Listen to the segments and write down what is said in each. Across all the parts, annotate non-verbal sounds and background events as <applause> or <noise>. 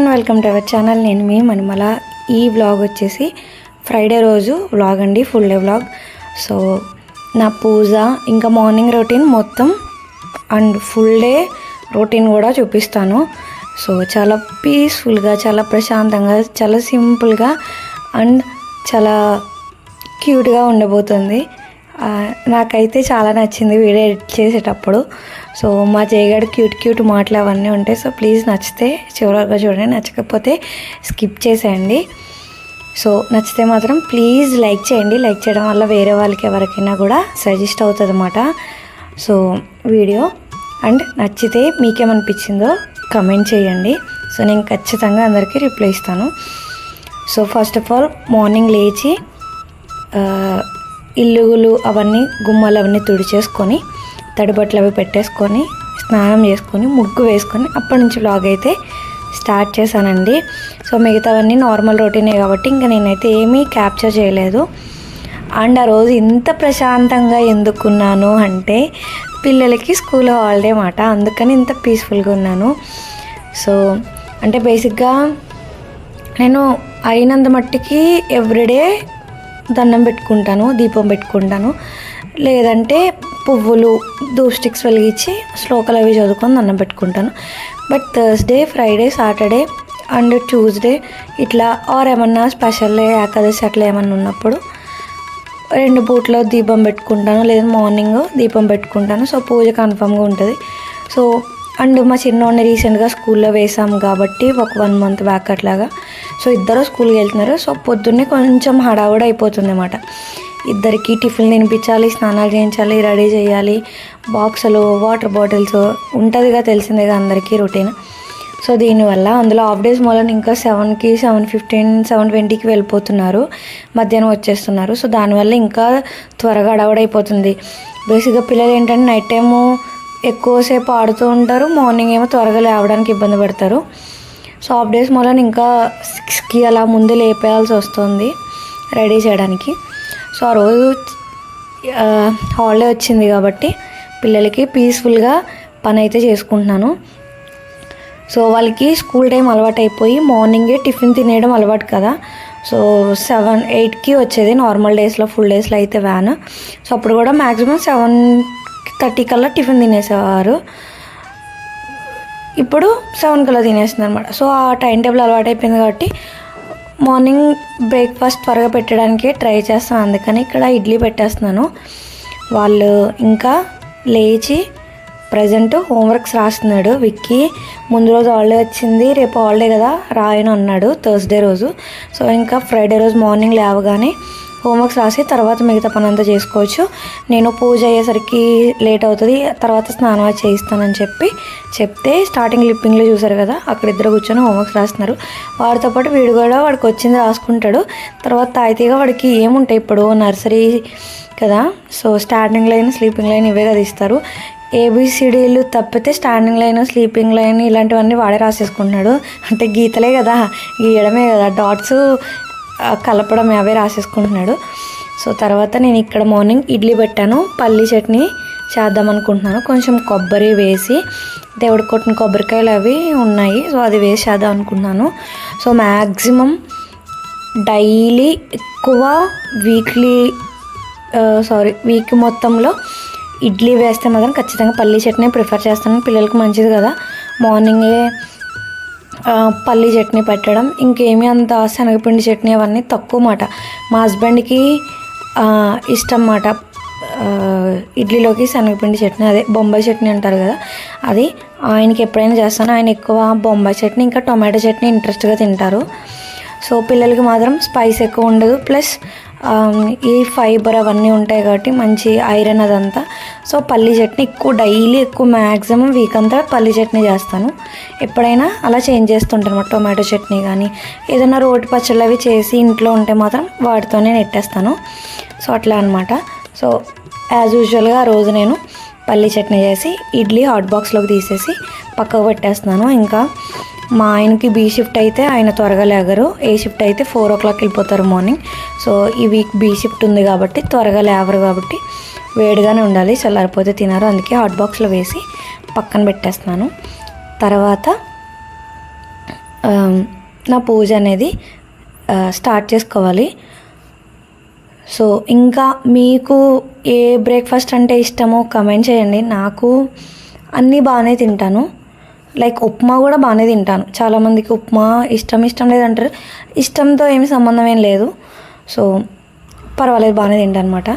Everyone welcome to our channel నేను మీ మనమల ఈ వ్లాగ్ వచ్చేసి ఫ్రైడే రోజు వ్లాగ్ అండి ఫుల్ డే వ్లాగ్ సో నా పూజ ఇంకా మార్నింగ్ రొటీన్ మొత్తం అండ్ ఫుల్ డే రొటీన్ కూడా చూపిస్తాను. సో చాలా పీస్ఫుల్గా చాలా ప్రశాంతంగా చాలా సింపుల్గా అండ్ చాలా క్యూట్గా ఉండబోతుంది. నాకైతే చాలా నచ్చింది వీడియో ఎడిట్ చేసేటప్పుడు. సో మా జయగాడు క్యూట్ క్యూట్ మాటలు అవన్నీ ఉంటాయి సో ప్లీజ్ నచ్చితే చివరిగా చూడండి. నచ్చకపోతే స్కిప్ చేసేయండి. సో నచ్చితే మాత్రం ప్లీజ్ లైక్ చేయండి. లైక్ చేయడం వల్ల వేరే వాళ్ళకి ఎవరికైనా కూడా సజెస్ట్ అవుతుంది అన్నమాట సో వీడియో. అండ్ నచ్చితే మీకేమనిపించిందో కమెంట్ చేయండి. సో నేను ఖచ్చితంగా అందరికీ రిప్లై ఇస్తాను. So first of all morning లేచి ఇల్లుగులు అవన్నీ గుమ్మాలు అవన్నీ తుడిచేసుకొని తడిబట్టలు అవి పెట్టేసుకొని స్నానం చేసుకొని ముగ్గు వేసుకొని అప్పటి నుంచి బ్లాగ్ అయితే స్టార్ట్ చేశానండి. సో మిగతావన్నీ నార్మల్ రొటీనే కాబట్టి ఇంకా నేనైతే ఏమీ క్యాప్చర్ చేయలేదు. అండ్ ఆ రోజు ఇంత ప్రశాంతంగా ఎందుకున్నాను అంటే పిల్లలకి స్కూల్ హాలిడే మాట. అందుకని ఇంత పీస్ఫుల్గా ఉన్నాను. సో అంటే బేసిక్గా నేను అయినంత మట్టికి ఎవ్రీడే దండం పెట్టుకుంటాను దీపం పెట్టుకుంటాను. లేదంటే పువ్వులు ధూప్ స్టిక్స్ వెలిగించి శ్లోకాలు అవి చదువుకొని దండం పెట్టుకుంటాను. But Thursday Friday Saturday and Tuesday ఇట్లా ఆర్ ఏమన్నా స్పెషల్ ఏకాదశి అట్లా ఏమన్నా ఉన్నప్పుడు రెండు పూట్ల దీపం పెట్టుకుంటాను. లేదా మార్నింగ్ దీపం పెట్టుకుంటాను. సో పూజ కన్ఫామ్గా ఉంటుంది. సో అండ్ మా చిన్నోడిని రీసెంట్గా స్కూల్లో వేసాము కాబట్టి ఒక వన్ మంత్ బ్యాక్ అట్లాగా. సో ఇద్దరు స్కూల్కి వెళ్తున్నారు. సో పొద్దున్నే కొంచెం హడావుడి అయిపోతుంది అన్నమాట. ఇద్దరికి టిఫిన్ తినిపించాలి స్నానాలు చేయించాలి రెడీ చేయాలి. బాక్సులు వాటర్ బాటిల్స్ ఉంటుందిగా తెలిసిందేగా అందరికీ రొటీన్. సో దీనివల్ల అందులో హాఫ్ డేస్ మూలన ఇంకా సెవెన్కి సెవెన్ ఫిఫ్టీన్ సెవెన్ ట్వంటీకి వెళ్ళిపోతున్నారు. మధ్యాహ్నం వచ్చేస్తున్నారు. సో దానివల్ల ఇంకా త్వరగా అడవడైపోతుంది బేసిక్గా పిల్లలు ఏంటంటే నైట్ టైము ఎక్కువసేపు ఆడుతూ ఉంటారు. మార్నింగ్ ఏమో త్వరగా లేవడానికి ఇబ్బంది పడతారు. సో హాఫ్ డేస్ మూలన ఇంకా సిక్స్కి అలా ముందు లేపేయాల్సి వస్తుంది రెడీ చేయడానికి. సో ఆ రోజు హాలిడే వచ్చింది కాబట్టి పిల్లలకి పీస్ఫుల్గా పని అయితే చేసుకుంటున్నాను. సో వాళ్ళకి స్కూల్ టైం అలవాటు అయిపోయి మార్నింగే టిఫిన్ తినేయడం అలవాటు కదా. సో సెవెన్ ఎయిట్కి వచ్చేది నార్మల్ డేస్లో ఫుల్ డేస్లో అయితే వ్యాన్ సో అప్పుడు కూడా మ్యాక్సిమం సెవెన్ థర్టీ కల్లా టిఫిన్ తినేసేవారు. ఇప్పుడు సెవెన్ కల్లా తినేసింది అనమాట సో ఆ టైం టేబుల్ అలవాటు అయిపోయింది కాబట్టి మార్నింగ్ బ్రేక్ఫాస్ట్ త్వరగా పెట్టడానికి ట్రై చేస్తాను అందుకని ఇక్కడ ఇడ్లీ పెట్టేస్తున్నాను. వాళ్ళు ఇంకా లేచి ప్రజెంట్ హోంవర్క్స్ రాస్తున్నాడు విక్కీ. ముందు రోజు హాలిడే వచ్చింది రేపు హాలిడే కదా రాయను అన్నాడు థర్స్డే రోజు. సో ఇంకా ఫ్రైడే రోజు మార్నింగ్ లేవగానే హోంవర్క్స్ రాసి తర్వాత మిగతా పని అంతా చేసుకోవచ్చు. నేను పూజ అయ్యేసరికి లేట్ అవుతుంది తర్వాత స్నానం చేయిస్తానని చెప్పి చెప్తే స్టార్టింగ్ లిప్పింగ్లో చూసారు కదా అక్కడ ఇద్దరు కూర్చొని హోంవర్క్స్ రాస్తున్నారు. వాడితో పాటు వీడు కూడా వాడికి వచ్చింది రాసుకుంటాడు. తర్వాత తాయితీగా వాడికి ఏముంటాయి ఇప్పుడు నర్సరీ కదా so starting line sleeping line ఇవే కదా ఇస్తారు. ఏబిసిడీలు తప్పితే స్టాండింగ్ లైన్ స్లీపింగ్ లైన్ ఇలాంటివన్నీ వాడే రాసేసుకుంటున్నాడు. అంటే గీతలే కదా గీయడమే కదా డాట్స్ కలపడం అవే రాసేసుకుంటున్నాడు. సో తర్వాత నేను ఇక్కడ మార్నింగ్ ఇడ్లీ పెట్టాను. పల్లీ చట్నీ చేద్దాం అనుకుంటున్నాను. కొంచెం కొబ్బరి వేసి దేవుడు కొట్టిన కొబ్బరికాయలు అవి ఉన్నాయి. సో అది వేసి చేద్దాం అనుకుంటున్నాను. సో మ్యాక్సిమం డైలీ ఎక్కువ వీక్లీ సారీ వీక్ మొత్తంలో ఇడ్లీ వేస్తే మాత్రం ఖచ్చితంగా పల్లీ చట్నీ ప్రిఫర్ చేస్తాను. పిల్లలకు మంచిది కదా. మార్నింగే పల్లి చట్నీ పెట్టడం ఇంకేమీ అంత శనగపిండి చట్నీ అవన్నీ తక్కువ మాట. మా హస్బెండ్కి ఇష్టం మాట. ఇడ్లీలోకి శనగపిండి చట్నీ అదే బొంబాయి చట్నీ అంటారు కదా అది ఆయనకి ఎప్పుడైనా చేస్తాను. ఆయన ఎక్కువ బొంబాయి చట్నీ ఇంకా టొమాటో చట్నీ ఇంట్రెస్ట్గా తింటారు. సో పిల్లలకి మాత్రం స్పైస్ ఎక్కువ ఉండదు. ప్లస్ ఈ ఫైబర్ అవన్నీ ఉంటాయి కాబట్టి మంచి ఐరన్ అదంతా. సో పల్లి చట్నీ ఎక్కువ డైలీ ఎక్కువ మ్యాక్సిమం వీక్ అంతా పల్లి చట్నీ చేస్తాను. ఎప్పుడైనా అలా చేంజ్ చేస్తుంటాను టొమాటో చట్నీ కానీ. ఏదైనా రోటి పచ్చళ్ళు అవి చేసి ఇంట్లో ఉంటే మాత్రం వాటితోనే నెట్టేస్తాను. సో అట్లా అనమాట సో యాజ్ యూజువల్గా ఆ రోజు నేను పల్లి చట్నీ చేసి ఇడ్లీ హాట్ బాక్స్లోకి తీసేసి పక్కకు పెట్టేస్తున్నాను. ఇంకా మా ఆయనకి బీ షిఫ్ట్ అయితే ఆయన త్వరగా లేగరు. ఏ షిఫ్ట్ అయితే ఫోర్ ఓ క్లాక్ వెళ్ళిపోతారు మార్నింగ్ సో ఈ వీక్ బీ షిఫ్ట్ ఉంది కాబట్టి త్వరగా లేవరు కాబట్టి వేడిగానే ఉండాలి. చల్లారిపోతే తినరు. అందుకే హాట్ బాక్స్లో వేసి పక్కన పెట్టేస్తున్నాను. తర్వాత నా పూజ అనేది స్టార్ట్ చేసుకోవాలి. సో ఇంకా మీకు ఏ బ్రేక్ఫాస్ట్ అంటే ఇష్టమో కమెంట్ చేయండి. నాకు అన్నీ బాగానే తింటాను. లైక్ ఉప్మా కూడా బాగానే తింటాను. చాలామందికి ఉప్మా ఇష్టం ఇష్టం లేదంటారు. ఇష్టంతో ఏమి సంబంధం ఏం లేదు. సో పర్వాలేదు బాగానే తింటాను అనమాట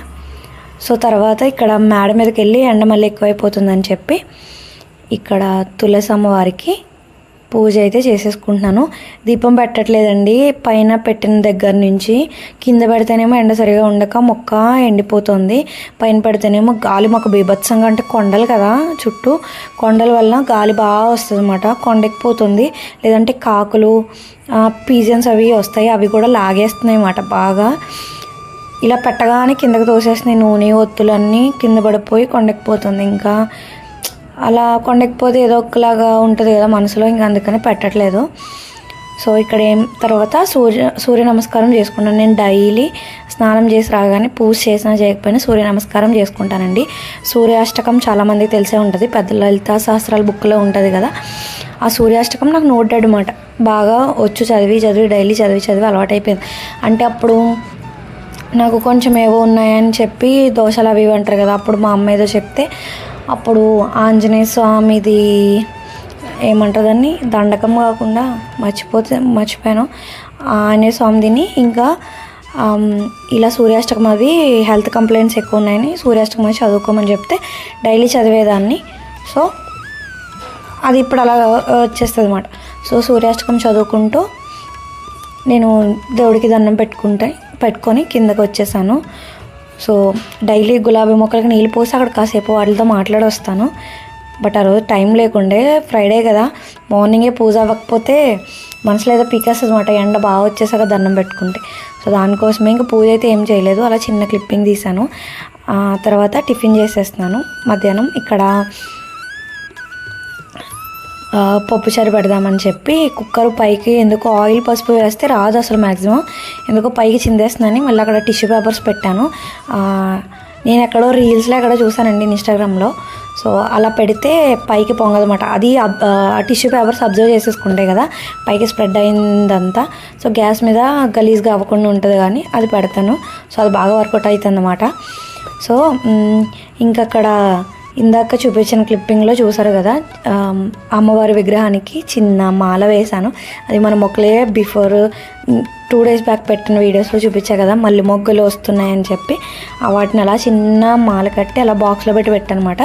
సో తర్వాత ఇక్కడ మేడ మీదకి వెళ్ళి ఎండ మళ్ళీ ఎక్కువైపోతుందని చెప్పి ఇక్కడ తులసమ్మ వారికి పూజ అయితే చేసేసుకుంటున్నాను. దీపం పెట్టట్లేదండి. పైన పెట్టిన దగ్గర నుంచి కింద పెడితేనేమో ఎండ సరిగా ఉండక మొక్క ఎండిపోతుంది. పైన పెడితేనేమో గాలి మాకు బీభత్సంగా అంటే కొండలు కదా చుట్టూ. కొండల వల్ల గాలి బాగా వస్తుంది అనమాట కొండెక్కిపోతుంది లేదంటే కాకులు పీజన్స్ అవి వస్తాయి. అవి కూడా లాగేస్తున్నాయి అన్నమాట బాగా. ఇలా పెట్టగానే కిందకి తోసేస్తున్నాయి నూనె ఒత్తులన్నీ కింద పడిపోయి కొండెక్కిపోతుంది ఇంకా. అలా కొండకపోతే ఏదో ఒకలాగా ఉంటుంది కదా మనసులో ఇంకా అందుకని పెట్టట్లేదు. సో ఇక్కడ ఏం తర్వాత సూర్య సూర్య నమస్కారం చేసుకుంటాను. నేను డైలీ స్నానం చేసి రాగానే పూజ చేసినా చేయకపోయినా సూర్య నమస్కారం చేసుకుంటానండి. సూర్యాష్టకం చాలామందికి తెలిసే ఉంటుంది. పెద్ద లలిత సహస్రాల బుక్లో ఉంటుంది కదా. ఆ సూర్యాష్టకం నాకు నోట్ అనమాట బాగా వచ్చు చదివి చదివి డైలీ చదివి చదివి అలవాటైపోయింది అంటే అప్పుడు నాకు కొంచెం ఏవో ఉన్నాయని చెప్పి దోశలు అవి ఇవి అంటారు కదా అప్పుడు మా అమ్మ ఏదో చెప్తే అప్పుడు ఆంజనేయ స్వామిది ఏమంటుందని దండకం కాకుండా మర్చిపోతే మర్చిపోయాను. ఆంజనేయ స్వామిదిని ఇంకా ఇలా సూర్యాష్టకం అది హెల్త్ కంప్లైంట్స్ ఎక్కువ ఉన్నాయని సూర్యాష్టకం అది చదువుకోమని చెప్తే డైలీ చదివేదాన్ని. సో అది ఇప్పుడు అలా వచ్చేస్తుంది అనమాట సో సూర్యాష్టకం చదువుకుంటూ నేను దేవుడికి దండం పెట్టుకుంటే పెట్టుకొని కిందకి వచ్చేసాను. సో డైలీ గులాబీ మొక్కలకి నీళ్ళు పోసి అక్కడ కాసేపు వాటితో మాట్లాడి వస్తాను బట్ ఆ రోజు టైం లేకుండే ఫ్రైడే కదా మార్నింగే పూజ అవ్వకపోతే మనసులో ఏదో పీకేస్తుంది అనమాట ఎండ బాగా వచ్చేసాక దండం పెట్టుకుంటే. సో దానికోసమే ఇంకా పూజ అయితే ఏం చేయలేదు అలా చిన్న క్లిప్పింగ్ తీశాను. తర్వాత టిఫిన్ చేసేస్తున్నాను. మధ్యాహ్నం ఇక్కడ పప్పుచారు పెడదామని చెప్పి కుక్కర్ పైకి ఎందుకు ఆయిల్ పసుపు వేస్తే రాదు అసలు మ్యాక్సిమం ఎందుకో పైకి చిందేస్తుందని మళ్ళీ అక్కడ టిష్యూ పేపర్స్ పెట్టాను. నేను ఎక్కడో రీల్స్లో ఎక్కడో చూసానండి ఇన్స్టాగ్రామ్లో. సో అలా పెడితే పైకి పొంగదన్నమాట. అది ఆ టిష్యూ పేపర్స్ అబ్జర్వ్ చేసేసుకుంటాయి కదా పైకి స్ప్రెడ్ అయిందంతా. సో గ్యాస్ మీద గలీజ్గా అవ్వకుండా ఉంటుంది కానీ అది పెడతాను. సో అది బాగా వర్కౌట్ అవుతుంది అన్నమాట సో ఇంకక్కడ ఇందాక చూపించిన క్లిప్పింగ్లో చూసారు కదా అమ్మవారి విగ్రహానికి చిన్న మాల వేశాను. అది మన మొక్కలే బిఫోర్ టూ డేస్ బ్యాక్ పెట్టిన వీడియోస్లో చూపించా కదా మళ్ళీ మొగ్గలు వస్తున్నాయని చెప్పి వాటిని అలా చిన్న మాల కట్టి అలా బాక్స్లో పెట్టి పెట్టనమాట.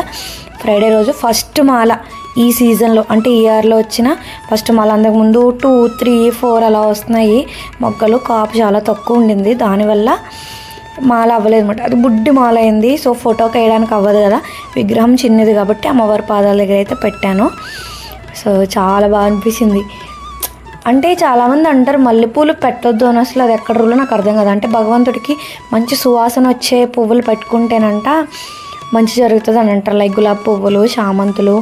ఫ్రైడే రోజు ఫస్ట్ మాల ఈ సీజన్లో అంటే ఈ ఇయర్లో వచ్చిన ఫస్ట్ మాల. అంతకుముందు టూ త్రీ ఫోర్ అలా వస్తున్నాయి. మొక్కలు కాపు చాలా తక్కువ ఉండింది. దానివల్ల మాల అవ్వలేదు అనమాట అది బుడ్డి మాల అయింది. సో ఫోటోకి వేయడానికి అవ్వదు కదా. విగ్రహం చిన్నది కాబట్టి అమ్మవారి పాదాల దగ్గర అయితే పెట్టాను. సో చాలా బాగా అనిపించింది. అంటే చాలామంది అంటారు మల్లెపూలు పెట్టొద్దు అని. అసలు అది ఎక్కడ రూలో నాకు అర్థం కదా. అంటే భగవంతుడికి మంచి సువాసన వచ్చే పువ్వులు పెట్టుకుంటేనంట మంచి జరుగుతుంది అని అంటారు. లైక్ గులాబీ పువ్వులు చామంతులు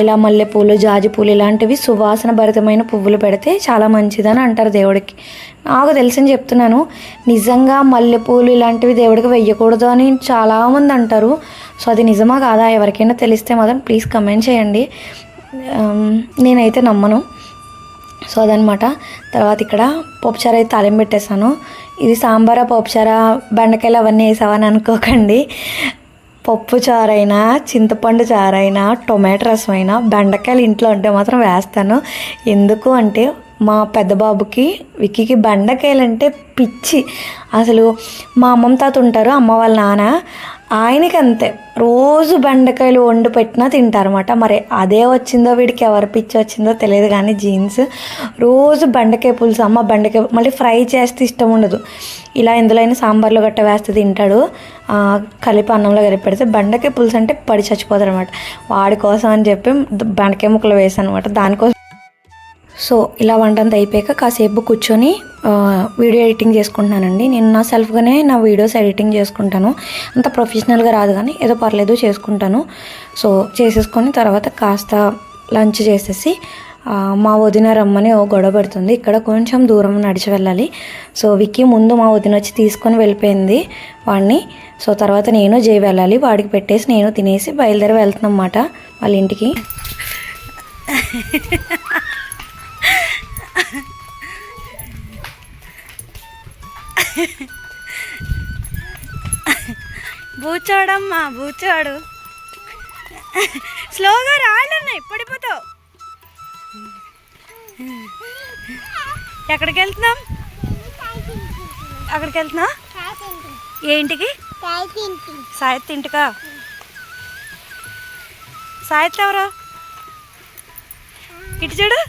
ఇలా మల్లెపూలు జాజి పూలు ఇలాంటివి సువాసన భరితమైన పువ్వులు పెడితే చాలా మంచిదని అంటారు దేవుడికి. నాకు తెలిసింది చెప్తున్నాను నిజంగా మల్లెపూలు ఇలాంటివి దేవుడికి వెయ్యకూడదు అని చాలామంది అంటారు. సో అది నిజమా కాదా ఎవరికైనా తెలిస్తే మాత్రం ప్లీజ్ కమెంట్ చేయండి. Um, నేనైతే నమ్మను. సో అదనమాట. తర్వాత ఇక్కడ పప్పుచారు అయితే తాలింపు పెట్టేశాను. ఇది సాంబారా పప్పుచారా బెండకాయలు అవన్నీ వేసావని అనుకోకండి. పప్పు చారైనా చింతపండు చారైనా టొమాటో రసం అయినా బెండకాయలు ఇంట్లో ఉంటే మాత్రం వేస్తాను. ఎందుకు అంటే మా పెద్ద బాబుకి విక్కీకి బెండకాయలు అంటే పిచ్చి. అసలు మా అమ్మమ్మ తాత ఉంటారు అమ్మ వాళ్ళ నాన్న. ఆయనకి అంతే రోజు బెండకాయలు వండి పెట్టినా తింటారన్నమాట. మరి అదే వచ్చిందో వీడికి ఎవరి పిచ్చి వచ్చిందో తెలియదు కానీ జీన్స్. రోజు బెండకాయ పులుసు అమ్మ బెండకాయ మళ్ళీ ఫ్రై చేస్తే ఇష్టం ఉండదు. ఇలా ఎందులో అయినా సాంబార్లో గట్ట వేస్తే తింటాడు. కలిపి అన్నంలో కలిపి పెడితే బెండకాయ పులుసు అంటే పడి చచ్చిపోతారు అనమాట వాడి కోసం అని చెప్పి బెండకాయ ముక్కలు వేసాను అనమాట దానికోసం సో ఇలా వంట అంతా అయిపోయాక కాసేపు కూర్చొని వీడియో ఎడిటింగ్ చేసుకుంటున్నానండి. నేను నా సెల్ఫ్గానే నా వీడియోస్ ఎడిటింగ్ చేసుకుంటాను. అంత ప్రొఫెషనల్గా రాదు కానీ ఏదో పర్లేదు చేసుకుంటాను. సో చేసేసుకొని తర్వాత కాస్త లంచ్ చేసేసి మా వదిన రమ్మని ఓ గొడవ పెడుతుంది. ఇక్కడ కొంచెం దూరం నడిచి వెళ్ళాలి. సో విక్కీ ముందు మా వదిన వచ్చి తీసుకొని వెళ్ళిపోయింది వాడిని. సో తర్వాత నేను జై వెళ్ళాలి. వాడికి పెట్టేసి నేను తినేసి బయలుదేరి వెళ్తున్నమాట వాళ్ళ ఇంటికి. <laughs> బూచోడమ్మా బూచోడు. స్లోగా రాలన్న పడిపోతావు. ఎక్కడికి వెళ్తున్నాం అక్కడికి వెళ్తున్నా ఏంటికి? సాయత్ ఇంటికా? సాయత్ ఎవరు? ఇటు చూడు.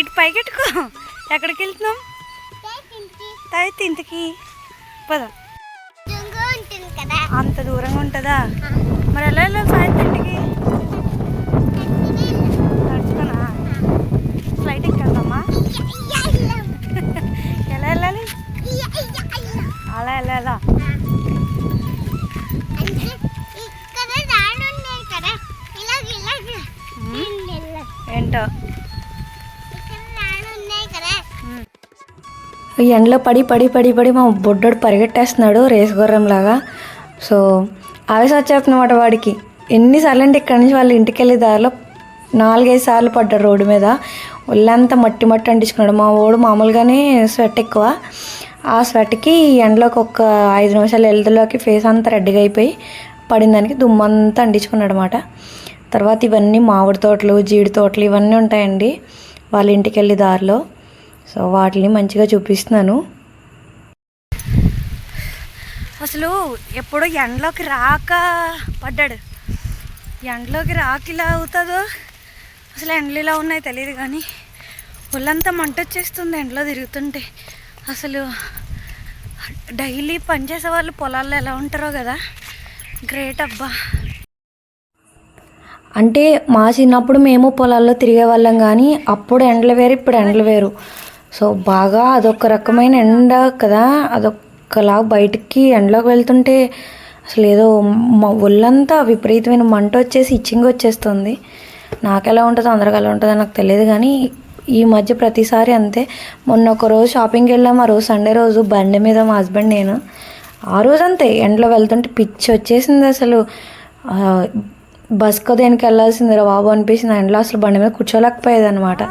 ఇటు పైకెట్టుకో. ఎక్కడికి వెళ్తున్నాం? సాయత్ ఇంటికి. పద. అంత దూరంగా ఉంటుందా? మరి ఎలా వెళ్ళాలి సాయంత్రం ఇంటికి? నడుచుకున్నా ఫ్లైట్ ఎక్కేద్దామా? ఎలా వెళ్ళాలి? అలా వెళ్ళాలా? ఏంటో? ఎండలో పడి పడి పడి పడి మా బొడ్డోడు పరిగెట్టేస్తున్నాడు రేస్ గుర్రం లాగా. సో ఆవేశం వచ్చేస్తున్నమాట వాడికి. ఎన్నిసార్లు అంటే ఇక్కడి నుంచి వాళ్ళ ఇంటికి వెళ్ళే దారిలో నాలుగైదు సార్లు పడ్డాడు రోడ్డు మీద. ఒళ్ళంతా మట్టి మట్టి అంటించుకున్నాడు. మా వాడు మామూలుగానే స్వెట్ ఎక్కువ. ఆ స్వెట్కి ఎండలోకి ఒక ఐదు నిమిషాలు ఎల్దలోకి ఫేస్ అంతా రెడ్డిగా అయిపోయి పడిన దానికి దుమ్మంతా అంటించుకున్నాడు అనమాట తర్వాత ఇవన్నీ మామిడి తోటలు జీడి తోటలు ఇవన్నీ ఉంటాయండి వాళ్ళ ఇంటికి వెళ్ళి దారిలో. సో వాటిని మంచిగా చూపిస్తున్నాను. అసలు ఎప్పుడో ఎండలోకి రాక పడ్డాడు. ఎండలోకి రాక ఇలా అవుతుందో అసలు ఎండలు ఇలా ఉన్నాయి తెలియదు కానీ ఒళ్ళంతా మంట వచ్చేస్తుంది ఎండలో తిరుగుతుంటే. అసలు డైలీ పనిచేసే వాళ్ళు పొలాల్లో ఎలా ఉంటారో కదా. గ్రేట్ అబ్బా. అంటే మా చిన్నప్పుడు మేము పొలాల్లో తిరిగే వాళ్ళం కానీ అప్పుడు ఎండలు వేరు ఇప్పుడు ఎండలు వేరు. సో బాగా అదొక రకమైన ఎండ కదా అదొకలా బయటికి ఎండలోకి వెళ్తుంటే అసలు ఏదో ఒళ్ళంతా విపరీతమైన మంట వచ్చేసి ఇచ్చింగ్ వచ్చేస్తుంది. నాకు ఎలా ఉంటుందో అందరికి ఎలా ఉంటుందో నాకు తెలియదు కానీ ఈ మధ్య ప్రతిసారి అంతే. మొన్న ఒక రోజు షాపింగ్కి వెళ్ళాము ఆ రోజు సండే రోజు బండి మీద మా హస్బెండ్ నేను. ఆ రోజు అంతే ఎండలో వెళ్తుంటే పిచ్చి వచ్చేసింది అసలు. బస్కో దేనికి వెళ్ళాల్సింది రా బాబు అనిపించింది ఆ ఎండలో అసలు బండి మీద కూర్చోలేకపోయేది అనమాట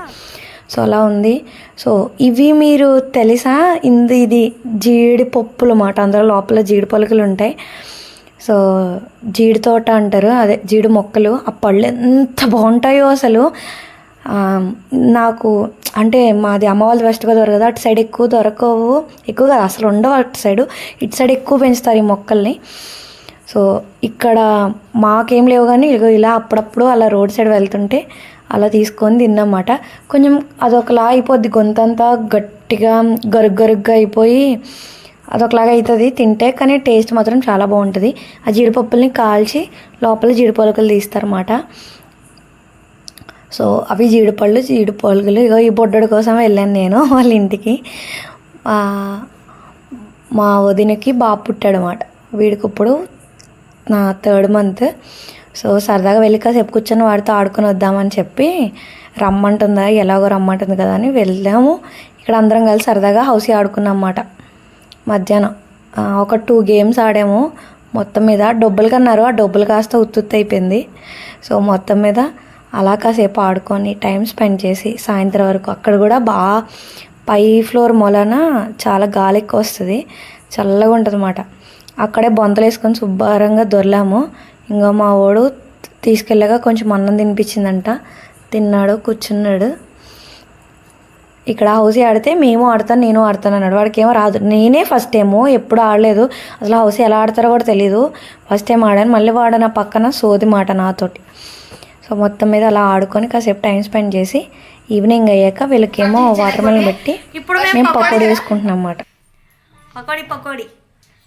సో అలా ఉంది. సో ఇవి మీరు తెలుసా? ఇంది ఇది జీడి పప్పులు అన్నమాట అందులో లోపల జీడి పలుకులు ఉంటాయి. సో జీడి తోట అంటారు. అదే జీడి మొక్కలు. ఆ పళ్ళు ఎంత బాగుంటాయో అసలు. నాకు అంటే మాది అమ్మ వాళ్ళది వెస్ట్ గోదావరి కదా. అటు సైడ్ ఎక్కువ దొరకవు. ఎక్కువ కాదు అసలు ఉండవు అటు సైడు. ఇటు సైడ్ ఎక్కువ పెంచుతారు ఈ మొక్కల్ని. సో ఇక్కడ మాకేం లేవు కానీ ఇలా అప్పుడప్పుడు అలా రోడ్ సైడ్ వెళ్తుంటే అలా తీసుకొని తిన్నమాట. కొంచెం అదొకలా అయిపోద్ది. గొంతంతా గట్టిగా గరుగ్ గరుగ్గా అయిపోయి అదొకలాగా అవుతుంది తింటే కానీ టేస్ట్ మాత్రం చాలా బాగుంటుంది. ఆ జీడిపప్పుల్ని కాల్చి లోపల జీడిపలుకలు తీస్తారన్నమాట సో అవి జీడిపళ్ళు జీడిపలుకలు. ఇగో ఈ బొడ్డడి కోసం వెళ్ళాను నేను వాళ్ళ ఇంటికి. మా వదినకి బాబు పుట్టాడు అనమాట వీడికి ఇప్పుడు నా థర్డ్ మంత్. సో సరదాగా వెళ్ళి కాసేపు కూర్చొని వాడితో ఆడుకుని వద్దామని చెప్పి రమ్మంటుందా ఎలాగో రమ్మంటుంది కదా అని వెళ్ళాము. ఇక్కడ అందరం కలిసి సరదాగా హౌసీ ఆడుకున్నాం అన్నమాట. మధ్యాహ్నం ఒక టూ గేమ్స్ ఆడాము. మొత్తం మీద డబ్బులు కన్నారు. ఆ డబ్బులు కాస్త ఉత్తుత్తి అయిపోయింది. సో మొత్తం మీద అలా కాసేపు ఆడుకొని టైం స్పెండ్ చేసి సాయంత్రం వరకు అక్కడ కూడా బాగా పై ఫ్లోర్ మూలన చాలా గాలి ఎక్కువ వస్తుంది. చల్లగా ఉంటుంది అన్నమాట అక్కడే బొంతలు వేసుకొని శుభ్రంగా దొర్లాము. ఇంకా మా వాడు తీసుకెళ్ళాక కొంచెం అన్నం తినిపించిందంట. తిన్నాడు కూర్చున్నాడు. ఇక్కడ హౌసీ ఆడితే మేము ఆడతాను నేను ఆడతాను అన్నాడు. వాడికి ఏమో రాదు. నేనే ఫస్ట్ టైము ఎప్పుడు ఆడలేదు. అసలు హౌసీ ఎలా ఆడతారో కూడా తెలియదు ఫస్ట్ టైం ఆడాను. మళ్ళీ వాడు నా పక్కన సోది మాట నాతోటి. సో మొత్తం మీద అలా ఆడుకొని కాసేపు టైం స్పెండ్ చేసి ఈవినింగ్ అయ్యాక వీళ్ళకేమో వాటర్ మెలన్ పెట్టి ఇప్పుడు మేము పకోడీ వేసుకుంటున్నాం అన్నమాట. పకోడీ పకోడీ.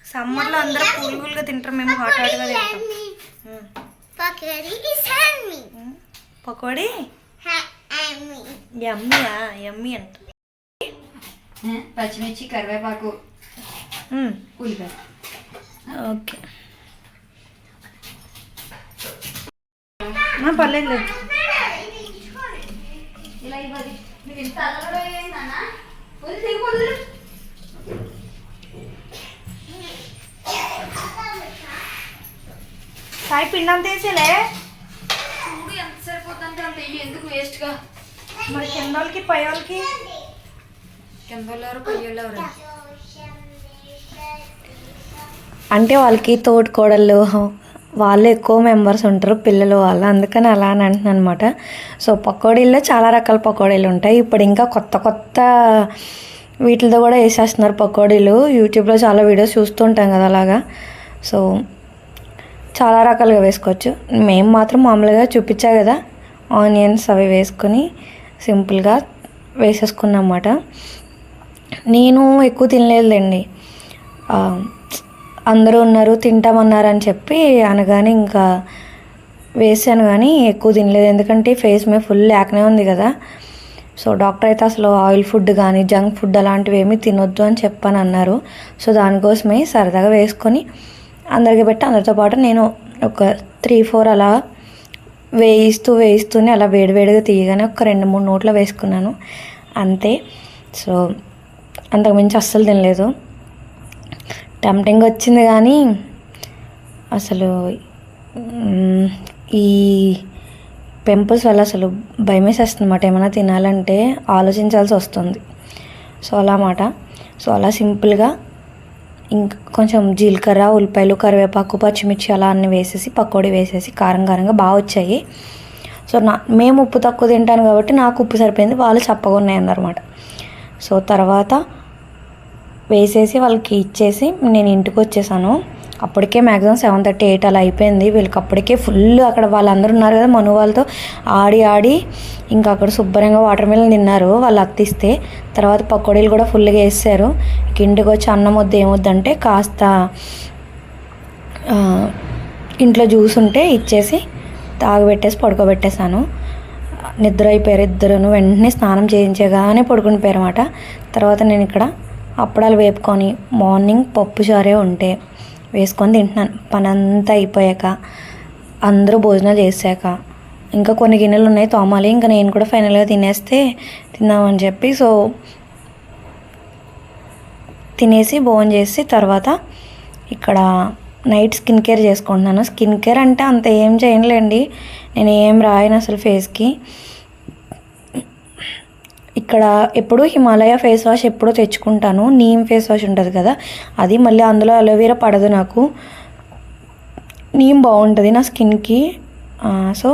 సమ్మర్లో అందరూ కూల్ కూల్గా తింటారు. మేము హాట్ హాట్గా తింటాం. పకడి ఇసామి పకోడీ? హామి యమ్మీయా యమ్మీ అంట. పచ్చిమిర్చి కరివేపాకు. ఉల్లిపాయ. ఓకే. పర్లేదు లేదు. ఇలా ఇవ్వాలి సాయి పిండం తీసేలే. చూడు ఎంత సరిపోతుందంటే అంత ఇయ్యి ఎందుకు వేస్ట్గా మరి కింద వాళ్ళకి పై వాళ్ళకి కింద వాళ్ళెవరు పై వాళ్ళెవరు అంటే వాళ్ళకి తోటి కోడళ్ళు వాళ్ళు ఎక్కువ మెంబర్స్ ఉంటారు పిల్లలు వాళ్ళు. అందుకని అలా అని అంటున్నాను అనమాట సో పకోడీల్లో చాలా రకాల పకోడీలు ఉంటాయి. ఇప్పుడు ఇంకా కొత్త కొత్త వీటితో కూడా వేసేస్తున్నారు పకోడీలు. యూట్యూబ్లో చాలా వీడియోస్ చూస్తుంటాం కదా అలాగా. సో చాలా రకాలుగా వేసుకోవచ్చు. మేము మాత్రం మామూలుగా చూపించా కదా ఆనియన్స్ అవి వేసుకొని సింపుల్గా వేసేసుకున్నాం అన్నమాట నేను ఎక్కువ తినలేదులేండి. అందరూ ఉన్నారు తింటామన్నారు అని చెప్పి అనగానే ఇంకా వేసాను కానీ ఎక్కువ తినలేదు. ఎందుకంటే ఫేస్ మీద ఫుల్ యాక్నే ఉంది కదా. సో డాక్టర్ అయితే అసలు ఆయిల్ ఫుడ్ కానీ జంక్ ఫుడ్ అలాంటివి ఏమీ తినొద్దు అని చెప్పని అన్నారు సో దానికోసమే సరదాగా వేసుకొని అందరికి పెట్టి అందరితో పాటు నేను ఒక త్రీ ఫోర్ అలా వేయిస్తూ వేయిస్తూనే అలా వేడివేడిగా తీయగానే ఒక రెండు మూడు నోట్లో వేసుకున్నాను. అంతే. సో అంతకుమించి అస్సలు తినలేదు. టెంప్టింగ్ వచ్చింది కానీ అసలు ఈ పింపుల్స్ వల్ల అసలు భయమేసేస్తుంది అన్నమాట. ఏమైనా తినాలంటే ఆలోచించాల్సి వస్తుంది. సో అలా మాట సో అలా సింపుల్గా ఇంకా కొంచెం జీలకర్ర ఉల్లిపాయలు కరివేపాకు పచ్చిమిర్చి అలా అన్ని వేసేసి పకోడీ వేసేసి కారం కారంగా బాగా వచ్చాయి. సో నా మేము ఉప్పు తక్కువ తింటాను కాబట్టి నాకు ఉప్పు సరిపోయింది. వాళ్ళు చప్పగా ఉన్నాయి అన్నమాట సో తర్వాత వేసేసి వాళ్ళకి ఇచ్చేసి నేను ఇంటికి వచ్చేసాను. అప్పటికే మ్యాక్సిమం సెవెన్ థర్టీ ఎయిట్ అలా అయిపోయింది. వీళ్ళకి అప్పటికే ఫుల్ అక్కడ వాళ్ళందరూ ఉన్నారు కదా మను వాళ్ళతో ఆడి ఆడి ఇంకా అక్కడ శుభ్రంగా వాటర్ మిలన్ తిన్నారు వాళ్ళు అత్తిస్తే. తర్వాత పకోడీలు కూడా ఫుల్గా వేసారు. ఇంటికి వచ్చి అన్నం వద్దు ఏమొద్దంటే కాస్త ఇంట్లో జ్యూస్ ఉంటే ఇచ్చేసి తాగబెట్టేసి పడుకోబెట్టేశాను. నిద్ర అయిపోయారు ఇద్దరును. వెంటనే స్నానం చేయించగానే పడుకుని పోయారు అనమాట తర్వాత నేను ఇక్కడ అప్పడాలు వేపుకొని మార్నింగ్ పప్పు చారే ఉంటే. వేసుకొని తింటున్నాను. పని అంతా అయిపోయాక అందరూ భోజనాలు చేశాక. ఇంకా కొన్ని గిన్నెలు ఉన్నాయి తోమాలి. ఇంకా నేను కూడా ఫైనల్గా తినేస్తే తిందామని చెప్పి సో తినేసి భోజనం చేసి తర్వాత ఇక్కడ నైట్ స్కిన్ కేర్ చేసుకుంటున్నాను. స్కిన్ కేర్ అంటే అంత ఏం చేయనులేండి. నేను ఏం రాయను అసలు ఫేస్కి. ఇక్కడ ఎప్పుడు హిమాలయ ఫేస్ వాష్ ఎప్పుడూ తెచ్చుకుంటాను. నీమ్ ఫేస్ వాష్ ఉంటుంది కదా అది మళ్ళీ అందులో అలోవెరా పడదు నాకు. నీమ్ బాగుంటుంది నా స్కిన్కి. సో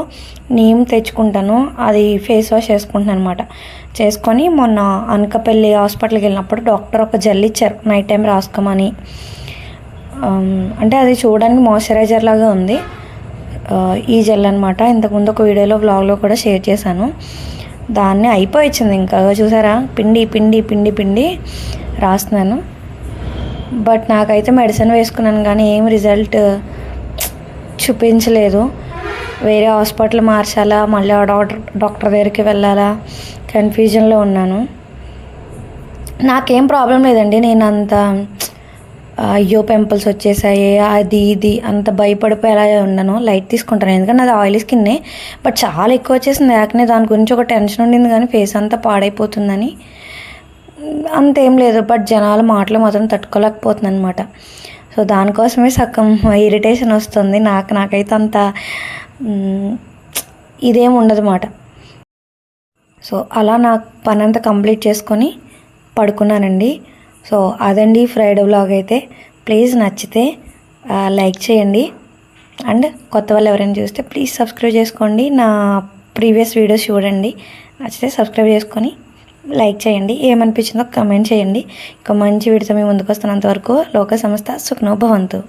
నీమ్ తెచ్చుకుంటాను. అది ఫేస్ వాష్ చేసుకుంటాను అనమాట చేసుకొని మొన్న అనకపల్లి హాస్పిటల్కి వెళ్ళినప్పుడు డాక్టర్ ఒక జెల్ ఇచ్చారు నైట్ టైం రాసుకోమని. అంటే అది చూడడానికి మాయిశ్చరైజర్ లాగా ఉంది. ఈ జెల్ అనమాట ఇంతకుముందు ఒక వీడియోలో వ్లాగ్లో కూడా షేర్ చేశాను. దాన్ని అయిపోయింది ఇంకా. చూసారా? పిండి పిండి పిండి పిండి రాస్తున్నాను. బట్ నాకైతే మెడిసిన్ వేసుకున్నాను కానీ ఏం రిజల్ట్ చూపించలేదు. వేరే హాస్పిటల్ మార్చాలా? మళ్ళీ ఆ డాక్టర్ డాక్టర్ దగ్గరికి వెళ్ళాలా? కన్ఫ్యూజన్లో ఉన్నాను. నాకేం ప్రాబ్లం లేదండి. నేను అంత అయ్యో పింపుల్స్ వచ్చేసాయి అది ఇది అంత భయపడిపోయి అలా ఉండను. లైట్ తీసుకుంటాను ఎందుకంటే అది ఆయిల్ స్కిన్నే బట్ చాలా ఎక్కువ వచ్చేసింది యాక్నే దాని గురించి ఒక టెన్షన్ ఉండింది కానీ ఫేస్ అంతా పాడైపోతుందని. అంతేం లేదు బట్ జనాల మాటలు మాత్రం తట్టుకోలేకపోతుంది అనమాట సో దానికోసమే సగం ఇరిటేషన్ వస్తుంది. నాకు నాకైతే అంత ఇదేం ఉండదు మాట సో అలా నా పని అంతా కంప్లీట్ చేసుకొని పడుకున్నానండి. సో అదండి ఫ్రైడే వ్లాగ్ అయితే. ప్లీజ్ నచ్చితే లైక్ చేయండి. అండ్ కొత్త వాళ్ళు ఎవరైనా చూస్తే ప్లీజ్ సబ్స్క్రైబ్ చేసుకోండి. నా ప్రీవియస్ వీడియోస్ చూడండి. నచ్చితే సబ్స్క్రైబ్ చేసుకొని లైక్ చేయండి. ఏమనిపించిందో కమెంట్ చేయండి. ఇంకా మంచి వీడియోతో మీ ముందుకు వస్తున్నంత వరకు లోక సంస్థ సుఖ్నో భవంతు.